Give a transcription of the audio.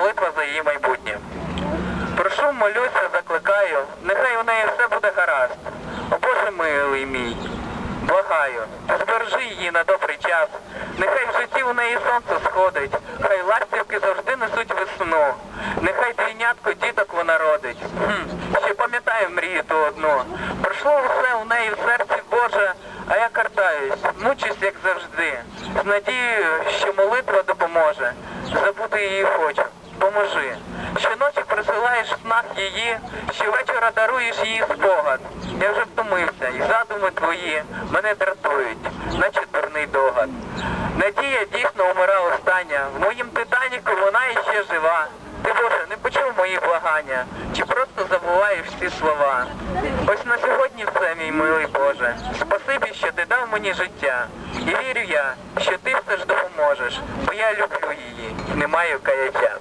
молитва за її майбутнє. Прошу, молюся, закликаю, нехай у неї все буде гаразд. О Боже милий мій, благаю, збережи її на добрий час. Нехай в житті у неї сонце сходить, хай ластівки завжди несуть весну. Нехай двійнятко діток вона родить. Хм, ще пам'ятаю мрію ту одну. Пройшло усе у неї в серці Боже, а я картаюсь, мучусь як завжди. З надією, що молитва допоможе. Забути її хочу. Поможи. Щоночі присилаєш снах її, щовечора даруєш їй спогад. Я вже втомився, і задуми твої мене дратують, наче дурний догад. Надія дійсно умира остання. В моїм титаніку вона іще жива. Ти, Боже, не почув мої благання, чи просто забуваєш всі слова. Ось на сьогодні все, мій милий Боже. Спасибі, що ти дав мені життя. І вірю я, що ти все ж допоможеш, бо я люблю її не маю каяття.